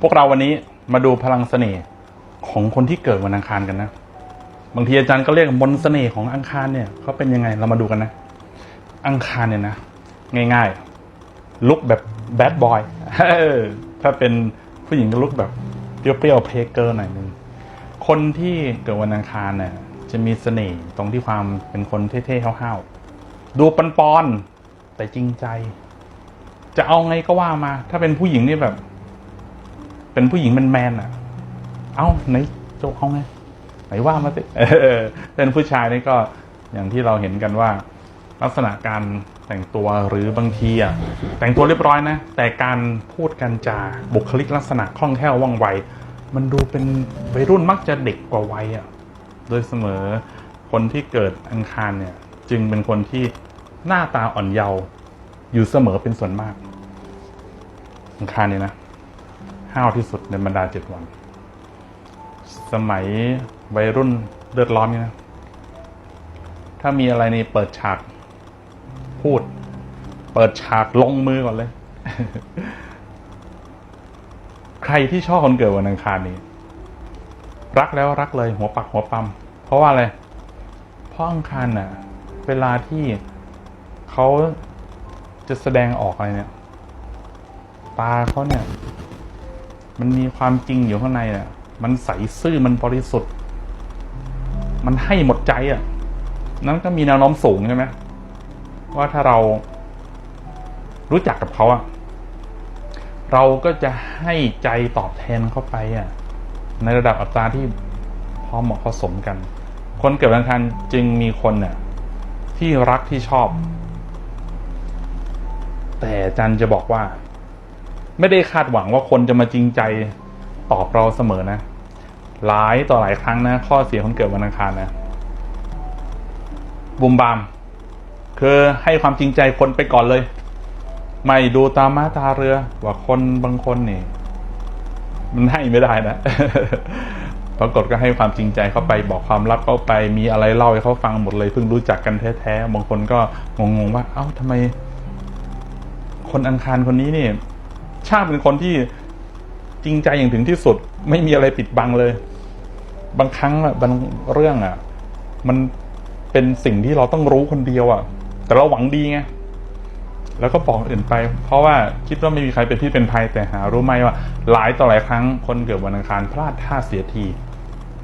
พวกเราวันนี้มาดูพลังเสน่ห์ของคนที่เกิดวันอังคารกันนะ บางทีอาจารย์ก็เรียกมนเสน่ห์ของอังคารเนี่ยเขาเป็นยังไงเรามาดูกันนะ อังคารเนี่ยนะ ง่ายๆลุกแบบแบดบอยถ้าเป็นผู้หญิงก็ลุกแบบเปรี้ยวๆเพลเกอร์หน่อยนึงคนที่เกิดวันอังคารเนี่ยจะมีเสน่ห์ตรงที่ความเป็นคนเท่ๆห้าวๆดูปนปอนแต่จริงใจ จะเอาไงก็ว่ามา ถ้าเป็นผู้หญิงนี่แบบ เป็นผู้หญิงแมนๆอะ เอาไหนโจกเอาไงไหนว่ามาสิเออเป็นผู้ชายนี่ก็อย่างที่เราเห็นกันว่า ลักษณะการแต่งตัวหรือบางทีอะแต่งตัวเรียบร้อยนะ แต่การพูดกันจาบุคลิกลักษณะคล่องแคล่วว่องไว มันดูเป็นวัยรุ่นมักจะเด็กกว่าวัยอะ โดยเสมอคนที่เกิดอังคารเนี่ย จึงเป็นคนที่หน้าตาอ่อนเยาว์อยู่เสมอเป็นส่วนมาก อังคารเนี่ยนะ ห้าวที่สุดในบรรดาเจ็ดวัน สมัยวัยรุ่นเลือดร้อนนี่นะ ถ้ามีอะไรนี่เปิดฉากพูด เปิดฉากลงมือก่อนเลย ใครที่ชอบคนเกิดวันอังคารนี้ รักแล้วรักเลยหัวปักหัวปั๊มเพราะว่าอะไร เพราะอังคารน่ะ เวลาที่เขาจะแสดงออกอะไรเนี่ย ตาเขาเนี่ย มันมีความจริงอยู่ข้างในอะ มันใสซื่อมันบริสุทธิ์ มันให้หมดใจอะ นั้นก็มีแนวโน้มสูงใช่ไหมว่าถ้าเรารู้จักกับเขาอะ เราก็จะให้ใจตอบแทนเข้าไปอะ ในระดับอัตราที่พอเหมาะพอสมกัน คนเกิดวันอังคารจึงมีคนเนี่ยที่รักที่ชอบ แต่จันจะบอกว่า ไม่ได้คาดหวังว่าคนจะมาจริงใจตอบเราเสมอนะหลายต่อหลายครั้งนะ ข้อเสียคนเกิดวันอังคารนะบุมบาม คือให้ความจริงใจคนไปก่อนเลย ไม่ดูตามาตาเรือ ว่าคนบางคนนี่ มันให้ไม่ได้นะปรากฏก็ให้ความจริงใจเข้าไปบอกความลับเข้าไป มีอะไรเล่าให้เขาฟังหมดเลยเพิ่งรู้จักกันแท้ๆบางคนก็งงๆว่า เอ้าทำไม คนอังคารคนนี้นี่ ชาติเป็นคนที่จริงใจอย่างถึงที่สุด ไม่มีอะไรปิดบังเลย บางครั้งอะบางเรื่องอะมันเป็นสิ่งที่เราต้องรู้คนเดียวอะแต่เราหวังดีไงแล้วก็บอกอื่นไป เพราะว่าคิดว่าไม่มีใครเป็นที่เป็นภัยแต่หารู้ไหมว่า หลายต่อหลายครั้งคนเกิดวันอังคารพลาดท่าเสียที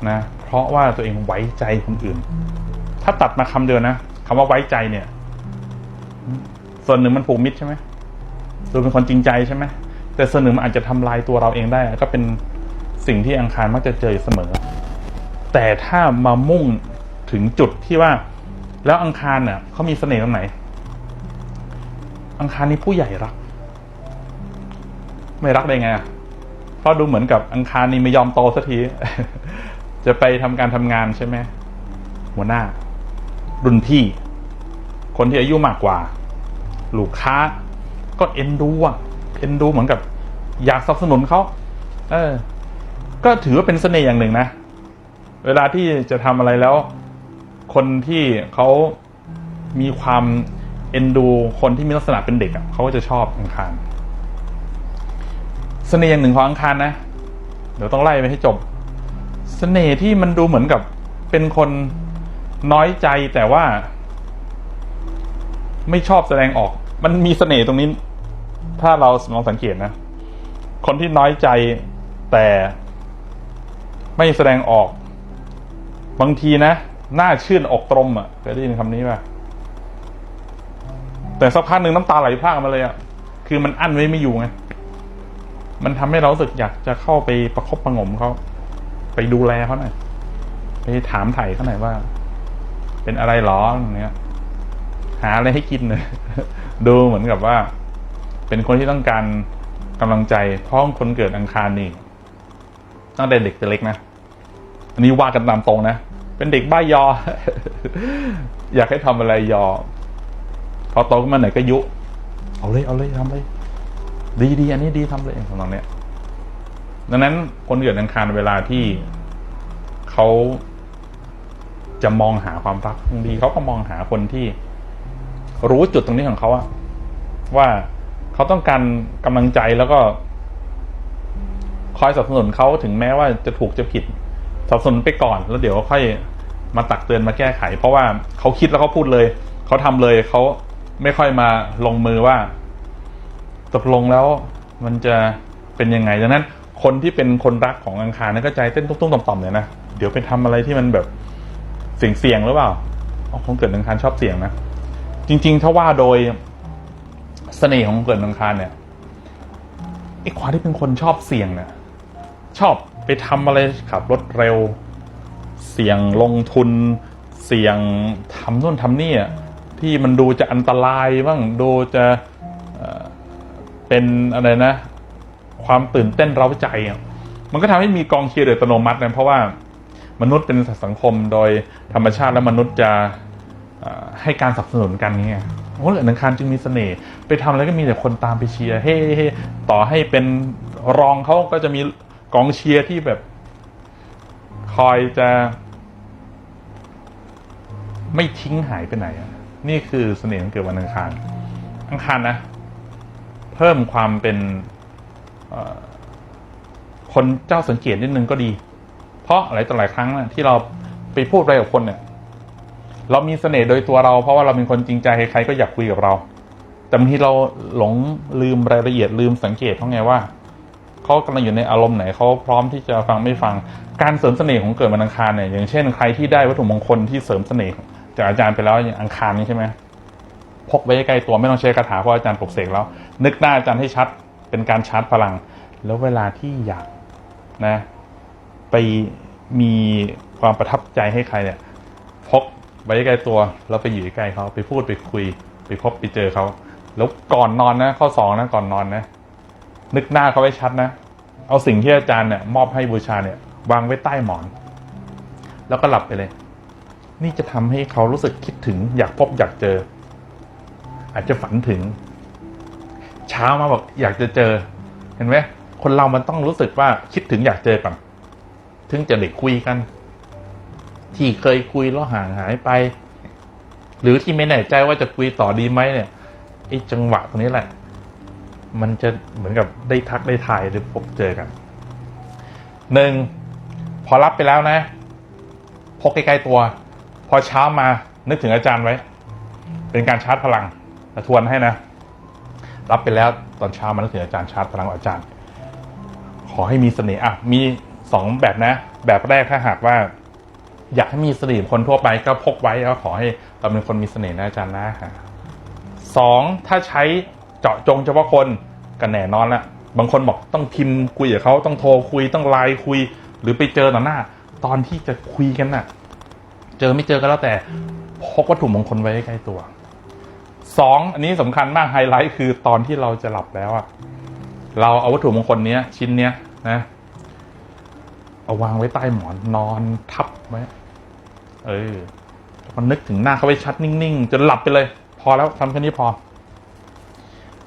นะเพราะว่าตัวเองไว้ใจคนอื่น ถ้าตัดมาคำเดียวนะคำว่าไว้ใจเนี่ย ส่วนหนึ่งมันผูกมิตรใช่ไหมดูเป็นคนจริงใจใช่ไหม แต่ส่วนหนึ่งมันอาจจะทำลายตัวเราเองได้ ก็เป็นสิ่งที่อังคารมักจะเจอเสมอ แต่ถ้ามามุ่งถึงจุดที่ว่า แล้วอังคารเนี่ยเขามีเสน่ห์ตรงไหน อังคารนี่ผู้ใหญ่รัก ไม่รักได้ไงเพราะดูเหมือนกับอังคารนี่ไม่ยอมโตสักที จะไปทำการทำงานใช่ไหมหัวหน้า รุ่นพี่ คนที่อายุมากกว่า ลูกค้า ก็เอ็นดูอะ เอ็นดูเหมือนกับ อยากสนับสนุนเขาเออ ก็ถือว่าเป็นเสน่ห์อย่างหนึ่งนะ เวลาที่จะทำอะไรแล้ว คนที่เขามีความเอ็นดู คนที่มีลักษณะเป็นเด็กอะเขาก็จะชอบอังคารเสน่ห์อย่างหนึ่งของอังคารนะเดี๋ยวต้องไล่ไปให้จบ เสน่ห์ที่มันดูเหมือนกับเป็นคนน้อยใจแต่ว่า ไม่ชอบแสดงออก มันมีเสน่ห์ตรงนี้ ถ้าเราลองสังเกตนะ คนที่น้อยใจแต่ไม่แสดงออก บางทีนะหน้าชื่นอกตรมอะเคยได้ยินคำนี้ป่ะแต่สักพักหนึ่งน้ำตาไหลพรากมาเลยอะคือมันอั้นไว้ไม่อยู่ไงมันทำให้เราสึกอยากจะเข้าไปประคบประงมเขาไปดูแลเขาหน่อยไปถามไถ่เขาหน่อยว่า เป็นอะไรหรออย่างเงี้ย หาอะไรให้กินเลยดูเหมือนกับว่า เป็นคนที่ต้องการกำลังใจเพราะคนเกิดอังคารนี่ตั้งแต่เด็กแต่เล็กนะ อันนี้ว่ากันตามตรงนะ เป็นเด็กบ้ายอ อยากให้ทำอะไรยอ พอโตขึ้นมาไหนก็ยุ เอาเลยเอาเลยทำเลย ดีดีอันนี้ดีทำเลยของน้องเนี้ยดังนั้นคนเกิดอังคารเวลาที่เขาจะมองหาความรักบางทีเขาก็มองหาคนที่รู้จุดตรงนี้ของเขาอะว่า เขาต้องการกำลังใจแล้วก็ คอยสนับสนุนเขาถึงแม้ว่าจะถูกจะผิดสนับสนุนไปก่อน แล้วเดี๋ยวค่อยมาตักเตือนมาแก้ไข เพราะว่าเขาคิดแล้วเขาพูดเลย เขาทำเลยเขาไม่ค่อยมาลงมือว่าตกลงแล้วมันจะเป็นยังไงดังนั้น คนที่เป็นคนรักของอังคารนั่นก็ใจเต้นตุ้มๆต่อมๆเลยนะเดี๋ยวไปทำอะไรที่มันแบบเสี่ยงๆหรือเปล่าอ๋อคงเกิดอังคารชอบเสี่ยงนะจริง ๆ ถ้าว่าโดย เสน่ห์ของเกิดอังคารเนี่ยไอ้ความที่เป็นคนชอบเสี่ยงเนี่ยชอบไปทำอะไรขับรถเร็ว เสี่ยงลงทุน เสี่ยงทำโน่นทำนี่อะที่มันดูจะอันตรายบ้างดูจะเเป็นอะไรนะ ความตื่นเต้นเร้าใจอะมันก็ทำให้มีกองเชียร์โดยอัตโนมัตินะเพราะว่ามนุษย์เป็นสัตว์สังคมโดยธรรมชาติแล้วมนุษย์จะให้การสนับสนุนกันเนี่ย โอ้เหลืออังคารจึงมีเสน่ห์ไปทำแล้วก็มีแต่คนตามไปเชียร์เฮ้เฮ้ต่อให้เป็นรองเขาก็จะมีกองเชียร์ที่แบบ คอยจะ ไม่ทิ้งหายไปไหนอะนี่คือเสน่ห์ของเกิดวันอังคาร อังคารนะ เพิ่มความเป็นคนเจ้าสังเกตนิดนึงก็ดี เพราะหลายต่อหลายครั้งนะที่เราไปพูดอะไรกับคนเนี่ย เรามีเสน่ห์โดยตัวเรา เพราะว่าเราเป็นคนจริงใจใครๆก็อยากคุยกับเรา แต่บางทีเราหลงลืมรายละเอียดลืมสังเกตเขาไงว่าเขากำลังอยู่ในอารมณ์ไหนเขาพร้อมที่จะฟังไม่ฟังการเสริมเสน่ห์ของเกิดวันอังคารเนี่ยอย่างเช่นใครที่ได้วัตถุมงคลที่เสริมเสน่ห์จากอาจารย์ไปแล้วอย่างอังคารนี่ใช่ไหมพกไว้ใกล้ตัวไม่ต้องใช้คาถาเพราะอาจารย์ปลุกเสกแล้ว นึกหน้าอาจารย์ให้ชัดเป็นการชาร์จพลัง แล้วเวลาที่อยากนะ ไปมีความประทับใจให้ใครเนี่ยพก ไว้ใกล้ตัวแล้วไปอยู่ใกล้เขาไปพูดไปคุย ไปพบไปเจอเขาแล้วก่อนนอนนะ ข้อสองนะก่อนนอนนะ นึกหน้าเขาไว้ชัดนะ เอาสิ่งที่อาจารย์เนี่ยมอบให้บูชาเนี่ย วางไว้ใต้หมอน แล้วก็หลับไปเลย นี่จะทำให้เขารู้สึกคิดถึง อยากพบอยากเจอ อาจจะฝันถึง เช้ามาบอกอยากจะเจอ เห็นไหมคนเรามันต้องรู้สึกว่าคิดถึงอยากเจอก่อนถึงจะได้คุยกัน ที่เคยคุยแล้วห่างหายไป หรือที่ไม่แน่ใจว่าจะคุยต่อดีไหมเนี่ยไอ้จังหวะตรงนี้แหละ มันจะเหมือนกับได้ทักได้ทายได้พบเจอกันหนึ่งพอรับไปแล้วนะพกใกล้ๆตัว พอเช้ามานึกถึงอาจารย์ไว้ เป็นการชาร์จพลังทวนให้นะ รับไปแล้วตอนเช้ามานึกถึงอาจารย์ชาร์จพลังองอาจารย์ ขอให้มีเสน่ห์อะมีสองแบบนะ แบบแรกถ้าหากว่า อยากให้มีเสน่ห์คนทั่วไปก็พกไว้แล้วขอให้เราเป็นคนมีเสน่ห์นะอาจารย์นะสองถ้าใช้เจาะจงเฉพาะคนกันแน่นอนละบางคนบอกต้องพิมพ์คุยกับเขาต้องโทรคุยต้องไลน์คุย หรือไปเจอต่อหน้า ตอนที่จะคุยกันน่ะ เจอไม่เจอก็แล้วแต่พกวัตถุมงคลไว้ใกล้ตัวสองอันนี้สำคัญมากไฮไลท์คือตอนที่เราจะหลับแล้วอะเราเอาวัตถุมงคลเนี้ย ชิ้นเนี้ยนะ เอาวางไว้ใต้หมอนนอนทับไว้ เออแล้วก็นึกถึงหน้าเขาไว้ชัดนิ่งๆจนหลับไปเลย พอแล้วทำแค่นี้พอ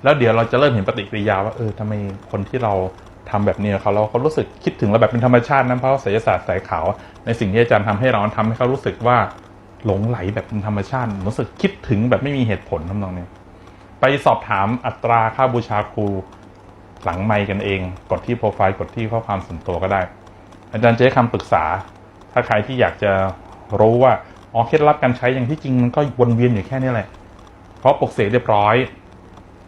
แล้วเดี๋ยวเราจะเริ่มเห็นปฏิกิริยาว่าเออทำไมคนที่เราทำแบบนี้เขาแล้วเขารู้สึกคิดถึงเราแบบเป็นธรรมชาตินะเพราะศิลศาสตร์สายขาว ในสิ่งที่อาจารย์ทำให้เราทำให้เขารู้สึกว่าหลงไหลแบบเป็นธรรมชาติ รู้สึกคิดถึงแบบไม่มีเหตุผลทำนองนี้ไปสอบถามอัตราค่าบูชาครูหลังไมค์กันเอง กดที่โปรไฟล์กดที่ข้อความส่วนตัวก็ได้ อาจารย์จะให้คำปรึกษา ถ้าใครที่อยากจะ รู้ว่าอ๋อเคล็ดลับการใช้อย่างที่จริงมันก็วนเวียนอยู่แค่นี้แหละ เพราะปกเสกเรียบร้อย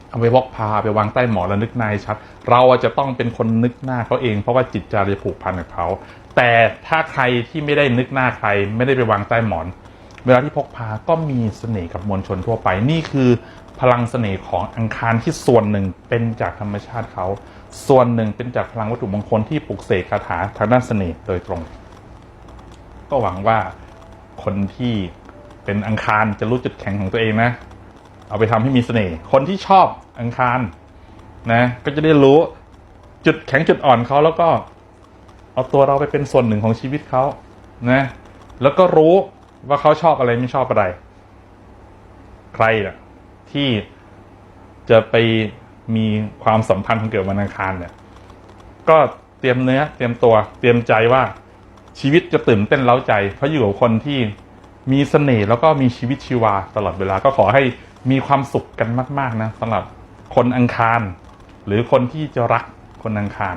เอาไปวอกพาไปวางใต้หมอนแล้วนึกนายชัด เราจะต้องเป็นคนนึกหน้าเขาเอง เพราะว่าจิตใจจะผูกพันกับเขา แต่ถ้าใครที่ไม่ได้นึกหน้าใคร ไม่ได้ไปวางใต้หมอน เวลาที่พกพาก็มีเสน่ห์กับมวลชนทั่วไป นี่คือพลังเสน่ห์ของอังคารที่ส่วนหนึ่งเป็นจากธรรมชาติเขา ส่วนหนึ่งเป็นจากพลังวัตถุมงคลที่ปลุกเสกคาถาทางด้านเสน่ห์โดยตรง ก็หวังว่า คนที่เป็นอังคารจะรู้จุดแข็งของตัวเองนะ เอาไปทำให้มีเสน่ห์คนที่ชอบอังคารนะ ก็จะได้รู้จุดแข็งจุดอ่อนเขาแล้วก็ เอาตัวเราไปเป็นส่วนหนึ่งของชีวิตเขานะ แล้วก็รู้ว่าเขาชอบอะไรไม่ชอบอะไร ใครน่ะที่จะไปมีความสัมพันธ์ของเกิดวันอังคารเนี่ย ก็เตรียมเนื้อ เตรียมตัวเตรียมใจว่า ชีวิตจะตื่นเต้นเล้าใจ เพราะอยู่กับคนที่มีเสน่ห์แล้วก็มีชีวิตชีวาตลอดเวลาก็ขอให้มีความสุขกันมาก ๆนะสำหรับคนอังคาร หรือคนที่จะรักคนอังคาร